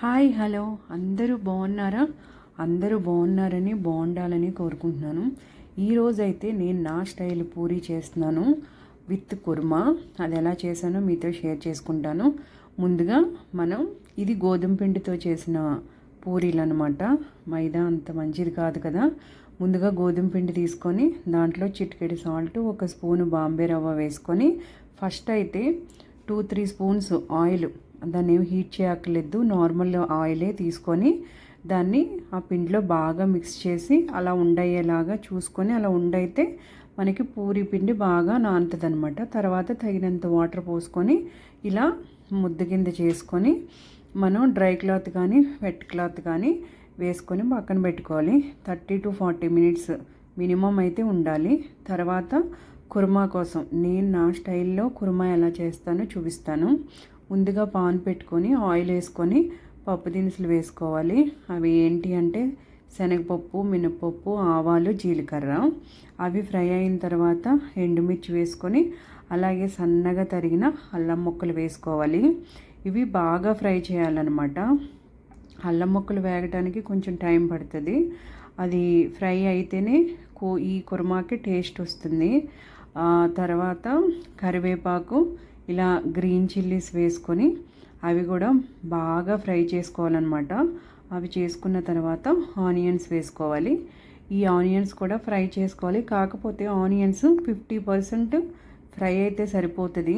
Hi hello. అందరూ బాగున్నారా? అందరూ బాగున్నారని బాగుండాలని కోరుకుంటున్నాను. ఈరోజైతే నేను నా స్టైల్ పూరి చేస్తున్నాను విత్ కుర్మా. అది ఎలా చేశానో మీతో షేర్ చేసుకుంటాను. ముందుగా మనం ఇది గోధుమ పిండితో చేసిన పూరీలు అనమాట మైదా అంత మంచిది కాదు కదా. ముందుగా గోధుమ పిండి తీసుకొని దాంట్లో చిటికెడి సాల్ట్ ఒక స్పూను బాంబే రవ్వ వేసుకొని ఫస్ట్ అయితే టూ త్రీ స్పూన్స్ ఆయిల్ దాన్ని ఏమి హీట్ చేయక్కర్లేదు. నార్మల్ ఆయిలే తీసుకొని దాన్ని ఆ పిండిలో బాగా మిక్స్ చేసి అలా ఉండయ్యేలాగా చూసుకొని అలా ఉండైతే మనకి పూరి పిండి బాగా నానుతుంది అనమాట తర్వాత తగినంత వాటర్ పోసుకొని ఇలా ముద్ద కింద చేసుకొని మనం డ్రై క్లాత్ కానీ వెట్ క్లాత్ కానీ వేసుకొని పక్కన పెట్టుకోవాలి. Thirty to forty minutes minimum అయితే ఉండాలి. తర్వాత కుర్మా కోసం నేను నా స్టైల్లో కుర్మా ఎలా చేస్తానో చూపిస్తాను. ముందుగా పాన్ పెట్టుకొని ఆయిల్ వేసుకొని పప్పు దినుసులు వేసుకోవాలి. అవి ఏంటి అంటే శనగపప్పు మినపప్పు ఆవాలు జీలకర్ర. అవి ఫ్రై అయిన తర్వాత ఎండుమిర్చి వేసుకొని అలాగే సన్నగా తరిగిన అల్లం ముక్కలు వేసుకోవాలి. ఇవి బాగా ఫ్రై చేయాలన్నమాట. అల్లం ముక్కలు వేగడానికి కొంచెం టైం పడుతుంది. అది ఫ్రై అయితేనే కూ ఈ కుర్మాకి టేస్ట్ వస్తుంది. తర్వాత కరివేపాకు ఇలా గ్రీన్ చిల్లీస్ వేసుకొని అవి కూడా బాగా ఫ్రై చేసుకోవాలన్నమాట. అవి చేసుకున్న తర్వాత ఆనియన్స్ వేసుకోవాలి. ఈ ఆనియన్స్ కూడా ఫ్రై చేసుకోవాలి. కాకపోతే ఆనియన్స్ ఫిఫ్టీ పర్సెంట్ ఫ్రై అయితే సరిపోతుంది.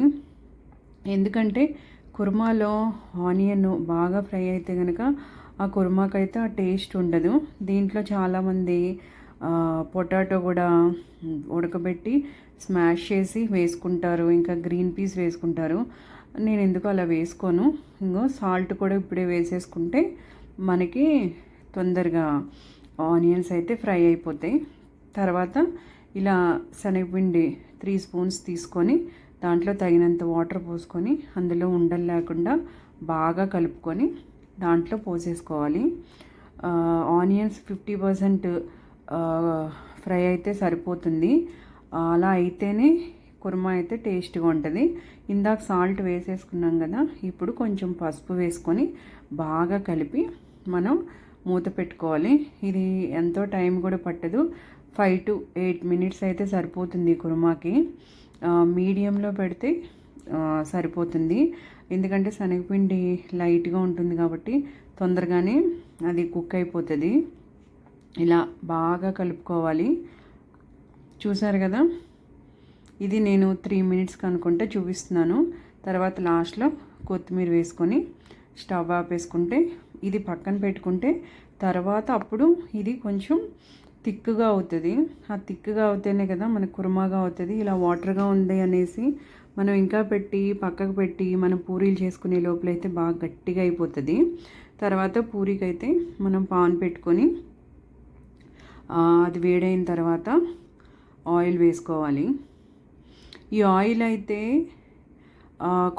ఎందుకంటే కుర్మాలో ఆనియన్ బాగా ఫ్రై అయితే కనుక ఆ కుర్మాకైతే ఆ టేస్ట్ ఉండదు. దీంట్లో చాలామంది పొటాటో కూడా ఉడకబెట్టి స్మాష్ చేసి వేసుకుంటారు. ఇంకా గ్రీన్ పీస్ వేసుకుంటారు. నేను ఎందుకు అలా వేసుకోను? ఇంకో సాల్ట్ కూడా ఇప్పుడే వేసేసుకుంటే మనకి తొందరగా ఆనియన్స్ అయితే ఫ్రై అయిపోతాయి. తర్వాత ఇలా శనగపిండి త్రీ స్పూన్స్ తీసుకొని దాంట్లో తగినంత వాటర్ పోసుకొని అందులో ఉండలు లేకుండా బాగా కలుపుకొని దాంట్లో పోసేసుకోవాలి. ఆనియన్స్ ఫిఫ్టీ పర్సెంట్ ఫ్రై అయితే సరిపోతుంది. అలా అయితేనే కుర్మా అయితే టేస్ట్గా ఉంటుంది. ఇందాక సాల్ట్ వేసేసుకున్నాం కదా ఇప్పుడు కొంచెం పసుపు వేసుకొని బాగా కలిపి మనం మూత పెట్టుకోవాలి. ఇది ఎంతో టైం కూడా పట్టదు. ఫైవ్ టు ఎయిట్ మినిట్స్ అయితే సరిపోతుంది కుర్మాకి. మీడియంలో పెడితే సరిపోతుంది. ఎందుకంటే శనగపిండి లైట్గా ఉంటుంది కాబట్టి తొందరగానే అది కుక్ అయిపోతుంది. ఇలా బాగా కలుపుకోవాలి. చూసారు కదా? ఇది నేను త్రీ మినిట్స్కి అనుకుంటే చూపిస్తున్నాను. తర్వాత లాస్ట్లో కొత్తిమీర వేసుకొని స్టవ్ ఆపేసుకుంటే ఇది పక్కన పెట్టుకుంటే తర్వాత అప్పుడు ఇది కొంచెం థిక్గా అవుతుంది. ఆ థిక్గా అవుతేనే కదా మనకు కుర్మాగా అవుతుంది. ఇలా వాటర్గా ఉంది అనేసి మనం ఇంకా పెట్టి పక్కకు పెట్టి మనం పూరీలు చేసుకునే లోపలైతే బాగా గట్టిగా అయిపోతుంది. తర్వాత పూరీకి అయితే మనం పాన్ పెట్టుకొని అది వేడైన తర్వాత ఆయిల్ వేసుకోవాలి. ఈ ఆయిల్ అయితే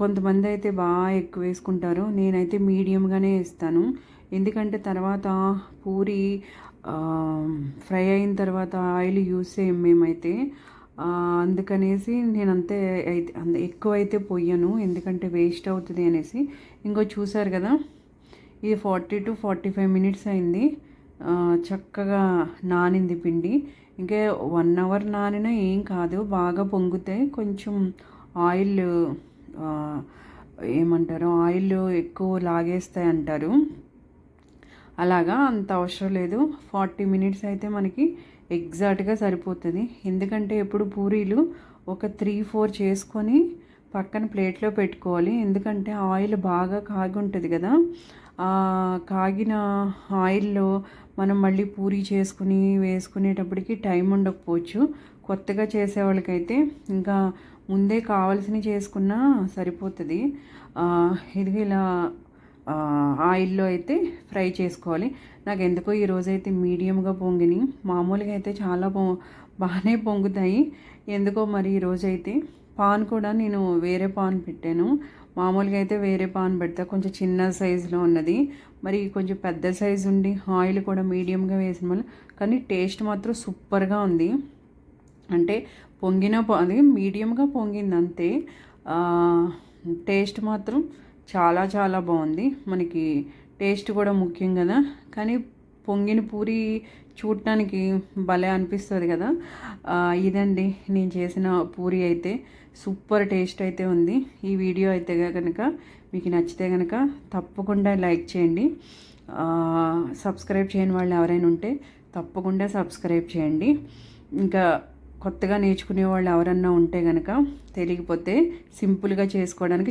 కొంతమంది అయితే బాగా ఎక్కువ వేసుకుంటారు. నేనైతే మీడియంగానే వేస్తాను. ఎందుకంటే తర్వాత పూరి ఫ్రై అయిన తర్వాత ఆయిల్ యూస్ చేయం మేమైతే. అందుకనేసి నేను అంతే అయితే ఎక్కువ అయితే పొయ్యను. ఎందుకంటే వేస్ట్ అవుతుంది అనేసి. ఇంకో చూసారు కదా? ఇది forty to forty five minutes అయింది. చక్కగా నానింది పిండి. ఇంకా వన్ అవర్ నానినా ఏం కాదు బాగా పొంగుతాయి కొంచెం ఆయిల్ ఏమంటారు ఆయిల్ ఎక్కువ లాగేస్తాయి అంటారు. అలాగా అంత అవసరం లేదు. ఫార్టీ మినిట్స్ అయితే మనకి ఎగ్జాక్ట్గా సరిపోతుంది. ఎందుకంటే ఎప్పుడు పూరీలు ఒక త్రీ ఫోర్ చేసుకొని పక్కన ప్లేట్లో పెట్టుకోవాలి. ఎందుకంటే ఆయిల్ బాగా కాగి ఉంటుంది కదా. కాగిన ఆయిల్లో మనం మళ్ళీ పూరి చేసుకుని వేసుకునేటప్పటికి టైం ఉండకపోవచ్చు. కొత్తగా చేసే వాళ్ళకైతే ఇంకా ముందే కావాల్సినవి చేసుకున్నా సరిపోతుంది. ఇది ఇలా ఆయిల్లో అయితే ఫ్రై చేసుకోవాలి. నాకు ఎందుకో ఈరోజైతే మీడియంగా పొంగిని. మామూలుగా అయితే చాలా పొ బాగానే పొంగుతాయి. ఎందుకో మరి ఈరోజైతే పాన్ కూడా నేను వేరే పాన్ పెట్టాను. మామూలుగా అయితే వేరే పాన్ పెడతా. కొంచెం చిన్న సైజులో ఉన్నది. మరి కొంచెం పెద్ద సైజు ఉండి ఆయిల్ కూడా మీడియంగా వేసిన వల్ల కానీ టేస్ట్ మాత్రం సూపర్గా ఉంది. అంటే పొంగిన అది మీడియంగా పొంగింది అంతే. టేస్ట్ మాత్రం చాలా చాలా బాగుంది. మనకి టేస్ట్ కూడా ముఖ్యం కదా. కానీ పొంగిన పూరి చూడటానికి భలే అనిపిస్తుంది కదా. ఇదండి నేను చేసిన పూరి అయితే. సూపర్ టేస్ట్ అయితే ఉంది. ఈ వీడియో అయితే కనుక మీకు నచ్చితే కనుక తప్పకుండా లైక్ చేయండి. సబ్స్క్రైబ్ చేయని వాళ్ళు ఎవరైనా ఉంటే తప్పకుండా సబ్స్క్రైబ్ చేయండి. ఇంకా కొత్తగా నేర్చుకునే వాళ్ళు ఎవరన్నా ఉంటే కనుక తెలియకపోతే సింపుల్గా చేసుకోవడానికి